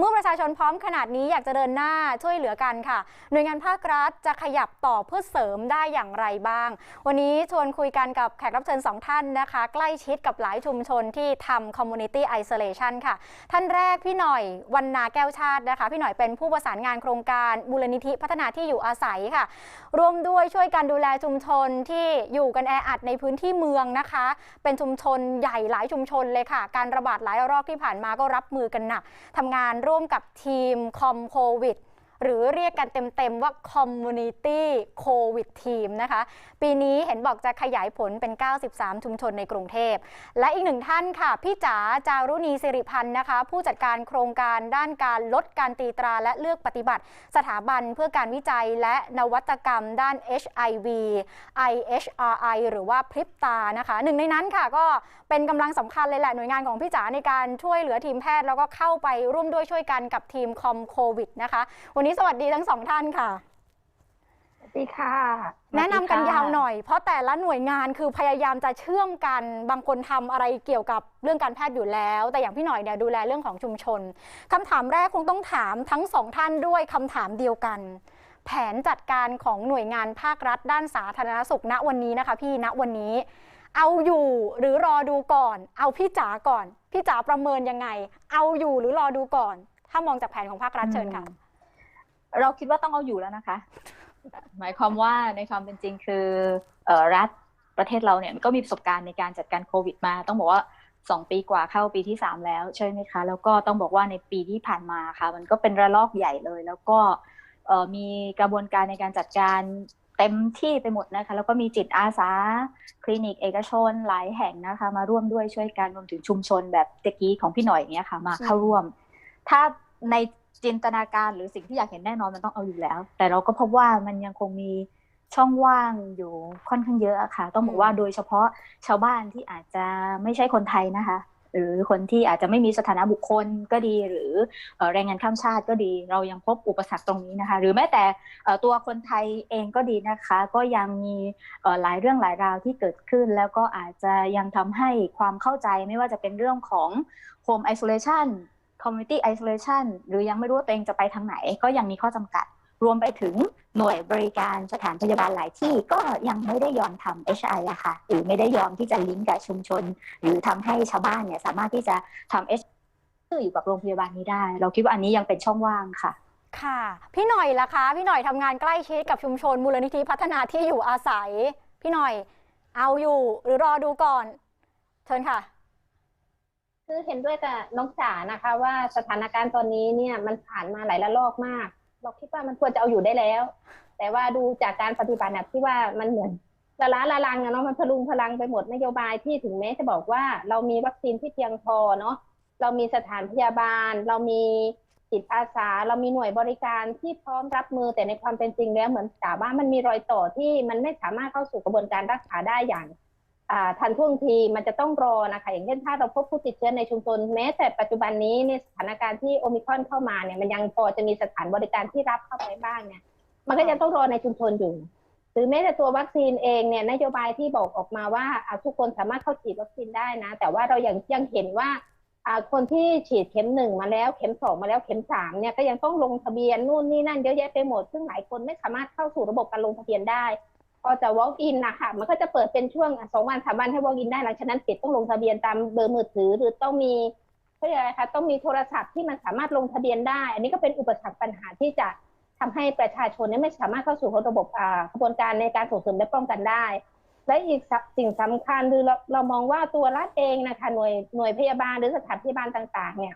เมื่อประชาชนพร้อมขนาดนี้อยากจะเดินหน้าช่วยเหลือกันค่ะ หน่วยงานภาครัฐจะขยับต่อเพื่อเสริมได้อย่างไรบ้าง วันนี้ชวนคุยกันกับแขกรับเชิญสองท่านนะคะ ใกล้ชิดกับหลายชุมชนที่ทำ community isolation ค่ะ ท่านแรกพี่หน่อยวันนาแก้วชาตินะคะ พี่หน่อยเป็นผู้ประสานงานโครงการมูลนิธิพัฒนาที่อยู่อาศัยค่ะ ร่วมด้วยช่วยกันดูแลชุมชนที่อยู่กันแออัดในพื้นที่เมืองนะคะ เป็นชุมชนใหญ่หลายชุมชนเลยค่ะ การระบาดหลายรอบที่ผ่านมาก็รับมือกันหนักทำงานร่วร่วมกับทีมคอมโควิดหรือเรียกกันเต็มๆว่า Community COVID Team นะคะ ปีนี้เห็นบอกจะขยายผลเป็น 93 ชุมชนในกรุงเทพ และอีกหนึ่งท่านค่ะ พี่จ๋าจารุณีสิริพันธ์นะคะ ผู้จัดการโครงการด้านการลดการตีตราและเลือกปฏิบัติ สถาบันเพื่อการวิจัยและนวัตกรรมด้าน HIV IHRI หรือว่าพริบตานะคะ หนึ่งในนั้นค่ะก็ เป็นกำลังสำคัญเลยแหละหน่วยงานของพี่จ๋าในการช่วยเหลือทีมแพทย์แล้วก็เข้าไปร่วมด้วยช่วยกันกับทีมคอมโควิดนะคะ วันนี้สวัสดีทั้งสองท่านค่ะสวัสดีค่ะ แนะนำกันยาวหน่อย เพราะแต่ละหน่วยงานคือพยายามจะเชื่อมกันบางคนทำอะไรเกี่ยวกับเรื่องการแพทย์อยู่แล้ว แต่อย่างพี่หน่อยเนี่ยดูแลเรื่องของชุมชนคำถามแรกคงต้องถามทั้งสองท่านด้วยคำถามเดียวกัน แผนจัดการของหน่วยงานภาครัฐ ด้านสาธารณสุขณวันนี้นะคะ พี่ณวันนี้ เอาอยู่หรือรอดูก่อน เอาพี่จ๋าก่อน พี่จ๋าประเมินยังไง เอาอยู่หรือรอดูก่อน ถ้ามองจากแผนของภาครัฐเชิญค่ะ เราคิดว่าต้องเอาอยู่แล้วนะคะ หมายความว่าในความเป็นจริงคืออรัฐประเทศเราเนี่ยก็มีประสบการณ์ในการจัดการโควิดมา ต้องบอกว่าสองปีกว่าเข้าปีที่สามแล้วใช่ไหมคะ แล้วก็ต้องบอกว่าในปีที่ผ่านมาค่ะ มันก็เป็นระลอกใหญ่เลย แล้วก็มีกระบวนการในการจัดการ เต็มที่ไปหมดนะคะ แล้วก็มีจิตอาสา คลินิกเอกชนหลายแห่งนะคะ มาร่วมด้วยช่วยกันรวมถึงชุมชนแบบตะกี้ของพี่หน่อยอย่างเงี้ยค่ะ มาเข้าร่วม ถ้าในจินตนาการหรือสิ่งที่อยากเห็นแน่นอนมันต้องเอาอยู่แล้ว แต่เราก็พบว่ามันยังคงมีช่องว่างอยู่ค่อนข้างเยอะอะค่ะ ต้องบอกว่าโดยเฉพาะชาวบ้านที่อาจจะไม่ใช่คนไทยนะคะ หรือคนที่อาจจะไม่มีสถานะบุคคลก็ดี หรืออแรงงานข้ามชาติก็ดี เรายังพบอุปสรรคตรงนี้นะคะ หรือแม้แต่ตัวคนไทยเองก็ดีนะคะ ก็ยังมีหลายเรื่องหลายราวที่เกิดขึ้น แล้วก็อาจจะยังทำให้ความเข้าใจไม่ว่าจะเป็นเรื่องของ home isolation community isolation หรือยังไม่รู้ว่าตัวเองจะไปทางไหน ก็ยังมีข้อจำกัด รวมไปถึงหน่วยบริการสถานพยาบาลหลายที่ก็ยังไม่ได้ยอมทำ HI อะค่ะหรือไม่ได้ยอมที่จะลิงก์กับชุมชน หรือทำให้ชาวบ้านเนี่ยสามารถที่จะทำ HI อยู่กับโรงพยาบาลนี้ได้ เราคิดว่าอันนี้ยังเป็นช่องว่างค่ะค่ะ พี่หน่อยล่ะคะ พี่หน่อยทำงานใกล้ชิดกับชุมชน มูลนิธิพัฒนาที่อยู่อาศัย พี่หน่อย เอาอยู่หรือรอดูก่อน เชิญค่ะ คือเห็นด้วยกับน้องจ๋านะคะ ว่าสถานการณ์ตอนนี้เนี่ยมันผ่านมาหลายระลอกมาก เราคิดว่ามันควรจะเอาอยู่ได้แล้ว แต่ว่าดูจากการปฏิบัติที่ว่ามันเหมือนละล้าละลังอะเนาะมันพลุงพลังไปหมดนโยบายที่ถึงแม้จะบอกว่า เรามีวัคซีนที่เพียงพอเนาะเรามีสถานพยาบาล เรามีจิตอาสา เรามีหน่วยบริการที่พร้อมรับมือแต่ในความเป็นจริงแล้วเหมือนจ๋าว่ามันมีรอยต่อที่มันไม่สามารถเข้าสู่กระบวนการรักษาได้อย่าง ทันท่วงทีมันจะต้องรอนะคะอย่างเช่นถ้าเราพบผู้ติดเชื้อในชุมชนแม้แต่ปัจจุบันนี้ในสถานการณ์ที่โอมิครอนเข้ามาเนี่ยมันยังพอจะมีสถานบริการที่รับเข้าไปบ้างเนี่ยมันก็ยังต้องรอในชุมชนอยู่หรือแม้แต่ตัววัคซีนเองเนี่ยนโยบายที่บอกออกมาว่าทุกคนสามารถเข้าฉีดวัคซีนได้นะ แต่ว่าเรายังยังเห็นว่าคนที่ฉีดเข็มหนึ่งมาแล้วเข็มสองมาแล้วเข็มสามเนี่ยก็ยังต้องลงทะเบียนนู่นนี่นั่นเยอะแยะไปหมด ซึ่งหลายคนไม่สามารถเข้าสู่ระบบการลงทะเบียนได้ พอจะ walk in นะคะมันก็จะเปิดเป็นช่วงสองวันสามวันให้ walk in ได้หลังจากนั้นปิดต้องลงทะเบียนตามเบอร์มือถือ หรือต้องมีเขาเรียกอะไรคะต้องมีโทรศัพท์ที่มันสามารถลงทะเบียนได้ อันนี้ก็เป็นอุปสรรคปัญหาที่จะทำให้ประชาชนเนี่ยไม่สามารถเข้าสู่ระบบอ่ากระบวนการในการส่งเสริมและป้องกันได้ และอีกสิ่งสำคัญคือเราเรามองว่าตัวรัฐเองนะคะหน่วยหน่วยพยาบาลหรือสถานพยาบาลต่าง ๆ เนี่ย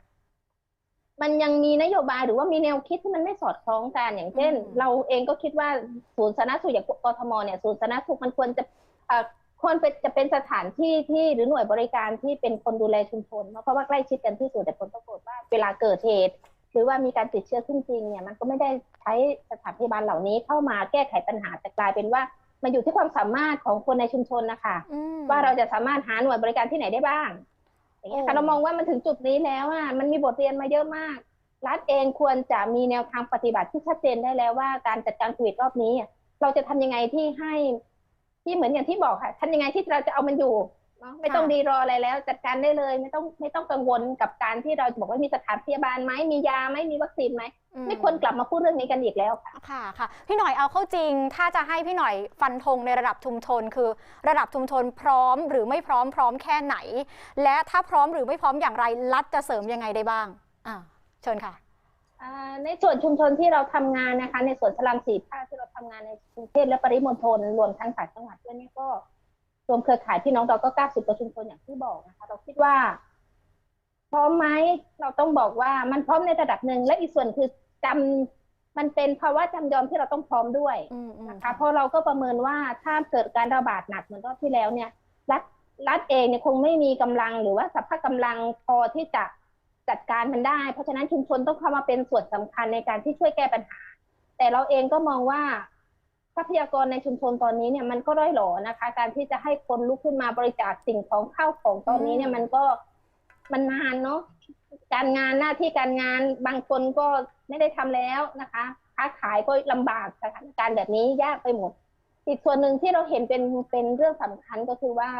มันยังมีนโยบายหรือว่ามีแนวคิดที่มันไม่สอดคล้องกันอย่างเช่นอืมเราเองก็คิดว่าศูนย์สาธารณสุขอย่างกทมเนี่ยศูนย์สาธารณสุขมันควรจะเอ่อควรเป็นจะเป็นสถานที่ที่หรือหน่วยบริการที่เป็นคนดูแลชุมชนเนอะเพราะว่าใกล้ชิดกันที่สุดแต่ผลปรากฏว่าเวลาเกิดเหตุ หรือว่ามีการติดเชื้อขึ้นจริงเนี่ยมันก็ไม่ได้ใช้สถานพยาบาลเหล่านี้เข้ามาแก้ไขปัญหาแต่กลายเป็นว่ามันอยู่ที่ความสามารถของคนในชุมชนนะคะอืมว่าเราจะสามารถหาหน่วยบริการที่ไหนได้บ้าง อย่างเงี้ยค่ะโอ้เรามองว่ามันถึงจุดนี้แล้วอะมันมีบทเรียนมาเยอะมาก รัฐเองควรจะมีแนวทางปฏิบัติที่ชัดเจนได้แล้วว่าการจัดการโควิดรอบนี้อะเราจะทำยังไงที่ให้ที่เหมือนอย่างที่บอกค่ะทำยังไงที่เราจะเอามันอยู่เนาะ ไม่ต้องค่ะดีรออะไรแล้ว จัดการได้เลย ไม่ต้องไม่ต้องกังวลกับการที่เราจะบอกว่ามีสถานพยาบาลไหมมียาไหมมีวัคซีนไหมอืไม่ควรกลับมาพูดเรื่องนี้กันอีกแล้วค่ะค่ะค่ะ พี่หน่อยเอาเข้าจริง ถ้าจะให้พี่หน่อยฟันธงในระดับชุมชน คือ ระดับชุมชนพร้อมหรือไม่พร้อมพร้อมแค่ไหน และถ้าพร้อมหรือไม่พร้อมอย่างไรรัฐจะเสริมยังไงได้บ้างอ่าเชิญค่ะอ่าในส่วนชุมชนที่เราทำงานนะคะ ในส่วนสลัมสีภาคที่เราทำงานในกรุงเทพและปริมณฑลรวมทั้งต่างจังหวัดด้วยนี่ก็ รวมเครือข่ายพี่น้องเราก็ 90กว่าชุมชนอย่างที่บอกนะคะ เราคิดว่า พร้อมไหมเราต้องบอกว่ามันพร้อมในระดับหนึ่งและอีกส่วนคือจำมันเป็นภาวะจำยอมที่เราต้องพร้อมด้วยอืมอืมนะคะ เพราะเราก็ประเมินว่าถ้าเกิดการระบาดหนักเหมือนรอบที่แล้วเนี่ย รัฐรัฐเองเนี่ยคงไม่มีกำลังหรือว่าสภาพกำลังพอที่จะจัดการมันได้ เพราะฉะนั้นชุมชนต้องเข้ามาเป็นส่วนสำคัญในการที่ช่วยแก้ปัญหา แต่เราเองก็มองว่า ทรัพยากรในชุมชนตอนนี้เนี่ยมันก็ร่อยหรอนะคะ การที่จะให้คนลุกขึ้นมาบริจาคสิ่งของข้าวของตอนนี้เนี่ยมันก็มันนานเนาะการงานหน้าที่การงานบางคนก็ไม่ได้ทำแล้วนะคะค้าขายก็ลำบากสถานการณ์แบบนี้ยากไปหมด อีกส่วนหนึ่งที่เราเห็นเป็นเป็นเรื่องสำคัญก็คือว่า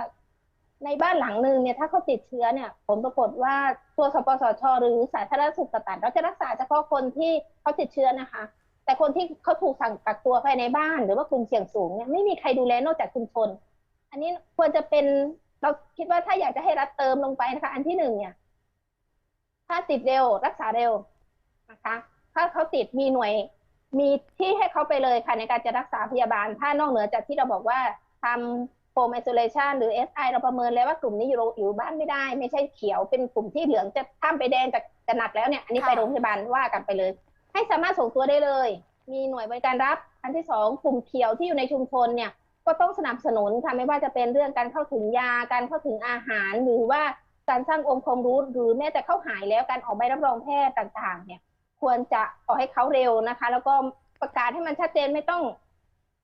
ในบ้านหลังหนึ่งเนี่ยถ้าเขาติดเชื้อเนี่ย ผลปรากฏว่าตัวสปสชหรือสาธารณสุขต่างๆเราจะรักษาเฉพาะคนที่เขาติดเชื้อนะคะ แต่คนที่เขาถูกสั่งกักตัวภายในบ้าน หรือว่ากลุ่มเสี่ยงสูงเนี่ยไม่มีใครดูแลนอกจากชุมชน อันนี้ควรจะเป็นเราคิดว่าถ้าอยากจะให้รัฐเติมลงไปนะคะ อันที่หนึ่งเนี่ย ถ้าติดเร็วรักษาเร็วนะคะ ถ้าเขาติดมีหน่วย มีที่ให้เขาไปเลยค่ะในการจะรักษาพยาบาล ถ้านอกเหนือจากที่เราบอกว่าทำโ o ม e โซเลชันหรือ SI เราประเมินแล้วว่ากลุ่มนี้อยู่อยู่บ้านไม่ได้ ไม่ใช่เขียวเป็นกลุ่มที่เหลืองจะข้ามไปแดงจะจะหนักแล้วเนี่ย อันนี้ไปโรงพยาบาลว่ากันไปเลย ให้สามารถส่งตัวได้เลย มีหน่วยบริการรับ อันที่สองกลุ่มเขียวที่อยู่ในชุมชนเนี่ยก็ต้องสนับสนุนค่ะไม่ว่าจะเป็นเรื่องการเข้าถึงยาการเข้าถึงอาหาร หรือว่าการสร้างองค์ความรู้หรือแม้แต่เข้าหายแล้วการออกใบรับรองแพทย์ต่างๆ เนี่ย ควรจะออกให้เขาเร็วนะคะ แล้วก็ประกาศให้มันชัดเจนไม่ต้อง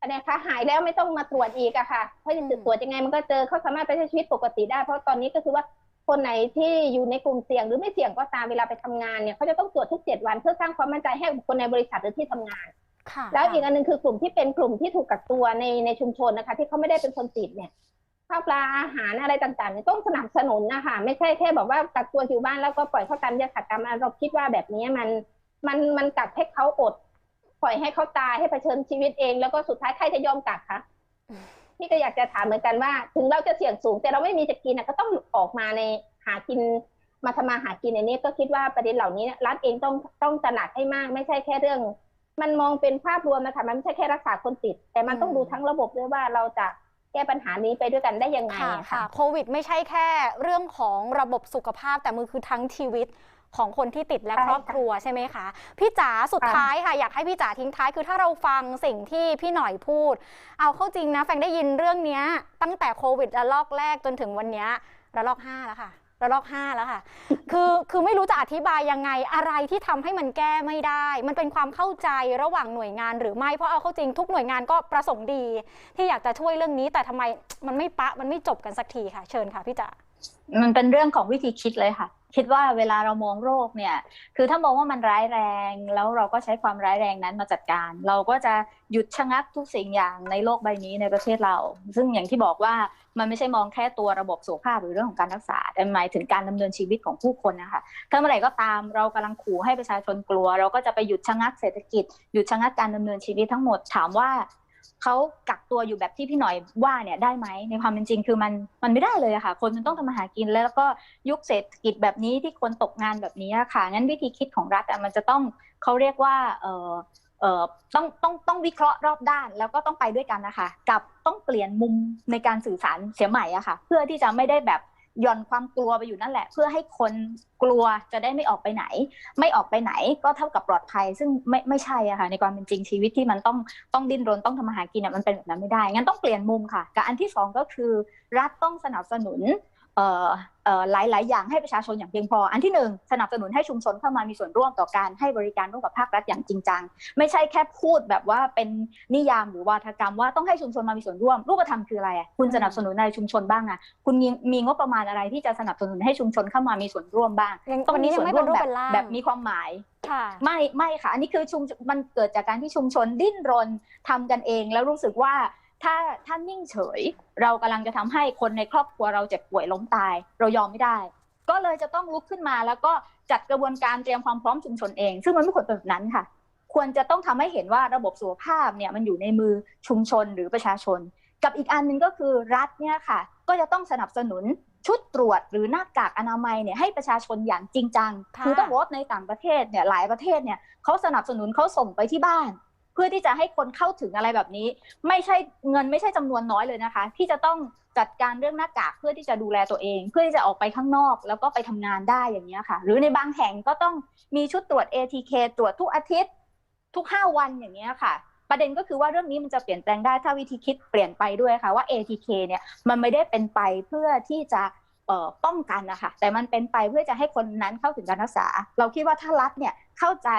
อะไรคะหายแล้วไม่ต้องมาตรวจอีกอะค่ะเพราะจะตรวจยังไงมันก็เจอเขาสามารถไปใช้ชีวิตปกติได้ เพราะตอนนี้ก็คือว่า คนไหนที่อยู่ในกลุ่มเสี่ยงหรือไม่เสี่ยงก็ตามเวลาไปทำงานเนี่ยเขาจะต้องตรวจทุกเจ็ดวันเพื่อสร้างความมั่นใจให้กับคนในบริษัทหรือที่ทำงานค่ะแล้วอีกอันหนึงคือกลุ่มที่เป็นกลุ่มที่ถูกกักตัวในในชุมชนนะคะ ที่เขาไม่ได้เป็นคนติดเนี่ยข้าวปลาอาหารอะไรต่างๆเนี่ยต้องสนับสนุนนะคะไม่ใช่แค่บอกว่ากักตัวอยู่บ้านแล้วก็ปล่อยเขาตามยถากรรมอะเราคิดว่าแบบนี้มันมันมันกัดให้เขาอด ปล่อยให้เขาตายให้เผชิญชีวิตเอง แล้วก็สุดท้ายใครจะยอมกักคะ พี่ก็อยากจะถามเหมือนกันว่า ถึงเราจะเสี่ยงสูง แต่เราไม่มีจะกินนะก็ต้องออกมาในหากินมาทำมาหากินในนี้ก็คิดว่าประเด็นเหล่านี้รัฐเองต้องต้องตระหนักให้มาก ไม่ใช่แค่เรื่อง มันมองเป็นภาพรวมนะคะมันไม่ใช่แค่รักษาคนติด แต่มันต้องดูทั้งระบบด้วยว่าเราจะแก้ปัญหานี้ไปด้วยกันได้ยังไงค่ะอะค่ะค่ะโควิด ไม่ใช่แค่เรื่องของระบบสุขภาพแต่มือคือทั้งชีวิต ของคนที่ติดและใช่ครอบครัวใช่ไหมคะ พี่จ๋าสุดค่ะท้ายค่ะ อยากให้พี่จ๋าทิ้งท้ายคือถ้าเราฟังสิ่งที่พี่หน่อยพูด เอาเข้าจริงนะ แฟงได้ยินเรื่องเนี้ยตั้งแต่โควิดระลอกแรกจนถึงวันเนี้ยระลอกห้าแล้วค่ะระลอกห้าแล้วค่ะ คือคือไม่รู้จะอธิบายยังไงอะไรที่ทำให้มันแก้ไม่ได้ มันเป็นความเข้าใจระหว่างหน่วยงานหรือไม่ เพราะเอาเข้าจริงทุกหน่วยงานก็ประสงค์ดี ที่อยากจะช่วยเรื่องนี้ แต่ทำไมมันไม่ปะมันไม่จบกันสักทีค่ะ เชิญค่ะพี่จ๋ามันเป็นเรื่องของวิธีคิดเลยค่ะ คิดว่าเวลาเรามองโรคเนี่ย คือถ้ามองว่ามันร้ายแรง แล้วเราก็ใช้ความร้ายแรงนั้นมาจัดการ เราก็จะหยุดชะงักทุกสิ่งอย่างในโลกใบนี้ในประเทศเรา ซึ่งอย่างที่บอกว่ามันไม่ใช่มองแค่ตัวระบบสุขภาพหรือเรื่องของการรักษา แต่หมายถึงการดำเนินชีวิตของผู้คนนะคะถ้าเมื่อไหร่ก็ตามเรากำลังขู่ให้ประชาชนกลัว เราก็จะไปหยุดชะงักเศรษฐกิจ หยุดชะงักการดำเนินชีวิตทั้งหมด ถามว่า เขากักตัวอยู่แบบที่พี่หน่อยว่าเนี่ยได้ไหมในความเป็นจริงคือมันมันไม่ได้เลยอะค่ะ คนมันต้องทำมาหากินแล้วก็ยุคเศรษฐกิจแบบนี้ที่คนตกงานแบบนี้อะค่ะงั้นวิธีคิดของรัฐมันจะต้องเขาเรียกว่าเออเอ่อต้องต้องต้องวิเคราะห์รอบด้านแล้วก็ต้องไปด้วยกันนะคะ กับต้องเปลี่ยนมุมในการสื่อสารเสียใหม่อะค่ะ เพื่อที่จะไม่ได้แบบ ย่อนความกลัวไปอยู่นั่นแหละ เพื่อให้คนกลัวจะได้ไม่ออกไปไหน ไม่ออกไปไหนก็เท่ากับปลอดภัย ซึ่งไม่ไม่ใช่อะค่ะในความเป็นจริงชีวิตที่มันต้องต้องดิ้นรนต้องทำมาหากินอะมันเป็นแบบนั้นไม่ได้งั้นต้องเปลี่ยนมุมค่ะกับอันที่สองก็คือ รัฐต้องสนับสนุน หลายหลายอย่างให้ประชาชนอย่างเพียงพอ อันที่หนึ่งสนับสนุนให้ชุมชนเข้ามามีส่วนร่วมต่อการให้บริการร่วมกับภาครัฐอย่างจริงจัง ไม่ใช่แค่พูดแบบว่าเป็นนิยามหรือวาทกรรมว่าต้องให้ชุมชนมามีส่วนร่วม รูปธรรมคืออะไรอะคุณสนับสนุนอะไรชุมชนบ้างอะคุณมีมีงบประมาณอะไรที่จะสนับสนุนให้ชุมชนเข้ามามีส่วนร่วมบ้างยังต้องวันมีนี้ยัส่วงนไม่ร่เป็วนมรูปแบบเป็นร่างแบบมีความหมายค่ะไม่ไม่ค่ะ อันนี้คือชุมมันเกิดจากการที่ชุมชนดิ้นรนทำกันเอง แล้วรู้สึกว่า ถ้าถ้านิ่งเฉย เรากำลังจะทำให้คนในครอบครัวเราเจ็บป่วยล้มตาย เรายอมไม่ได้ ก็เลยจะต้องลุกขึ้นมา แล้วก็จัดกระบวนการเตรียมความพร้อมชุมชนเอง ซึ่งมันไม่ควรเป็นแบบนั้นค่ะ ควรจะต้องทำให้เห็นว่าระบบสุขภาพเนี่ยมันอยู่ในมือชุมชนหรือประชาชน กับอีกอันหนึ่งก็คือรัฐเนี่ยค่ะ ก็จะต้องสนับสนุนชุดตรวจหรือหน้ากากอนามัยเนี่ยให้ประชาชนอย่างจริงจังค่ะคือต้องบอกว่าในต่างประเทศเนี่ยหลายประเทศเนี่ยเขาสนับสนุนเขาส่งไปที่บ้าน เพื่อที่จะให้คนเข้าถึงอะไรแบบนี้ ไม่ใช่เงินไม่ใช่จำนวนน้อยเลยนะคะ ที่จะต้องจัดการเรื่องหน้ากากเพื่อที่จะดูแลตัวเอง เพื่อที่จะออกไปข้างนอก แล้วก็ไปทำงานได้อย่างนี้ค่ะ หรือในบางแห่งก็ต้องมีชุดตรวจ ATK ตรวจทุกอาทิตย์ ทุก 5 วันอย่างนี้ค่ะ ประเด็นก็คือว่าเรื่องนี้มันจะเปลี่ยนแปลงได้ถ้าวิธีคิดเปลี่ยนไปด้วยค่ะว่า ATK เนี่ยมันไม่ได้เป็นไปเพื่อที่จะป้องกันนะคะแต่มันเป็นไปเพื่อจะให้คนนั้นเข้าถึงการรักษา เราคิดว่าถ้ารัฐเนี่ยเข้าใจ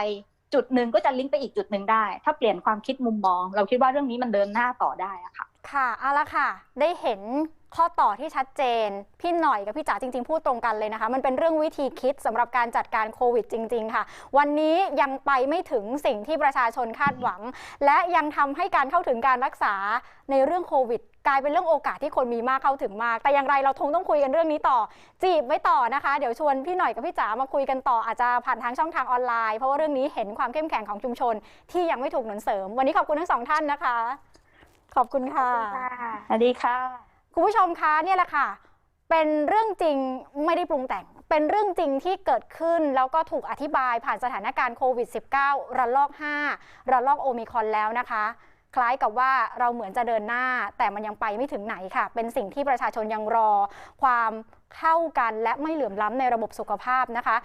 จุดหนึ่งก็จะลิงก์ไปอีกจุดหนึ่งได้ ถ้าเปลี่ยนความคิดมุมมอง เราคิดว่าเรื่องนี้มันเดินหน้าต่อได้อะค่ะ ค่ะเอาละค่ะ ได้เห็น ข้อต่อที่ชัดเจน พี่หน่อยกับพี่จ๋าจริง ๆ พูดตรงกันเลยนะคะ มันเป็นเรื่องวิธีคิดสำหรับการจัดการโควิดจริง ๆ ค่ะ วันนี้ยังไปไม่ถึงสิ่งที่ประชาชนคาดหวัง และยังทำให้การเข้าถึงการรักษาในเรื่องโควิดกลายเป็นเรื่องโอกาสที่คนมีมากเข้าถึงมาก แต่อย่างไรเราคงต้องคุยกันเรื่องนี้ต่อ จีบไว้ต่อนะคะ เดี๋ยวชวนพี่หน่อยกับพี่จ๋ามาคุยกันต่ออาจจะผ่านทางช่องทางออนไลน์ เพราะว่าเรื่องนี้เห็นความเข้มแข็งของชุมชน ที่ยังไม่ถูกหนุนเสริม วันนี้ขอบคุณทั้งสองท่านนะคะ ขอบคุณค่ะสวัสดีค่ะ คุณผู้ชมคะเนี่ยแหละค่ะ เป็นเรื่องจริงไม่ได้ปรุงแต่ง เป็นเรื่องจริงที่เกิดขึ้นแล้วก็ถูกอธิบายผ่านสถานการณ์โควิด -19 ระลอก 5 ระลอกโอมิคอนแล้วนะคะ คล้ายกับว่าเราเหมือนจะเดินหน้า แต่มันยังไปไม่ถึงไหนค่ะ เป็นสิ่งที่ประชาชนยังรอความเข้ากันและไม่เหลื่อมล้ำในระบบสุขภาพนะคะ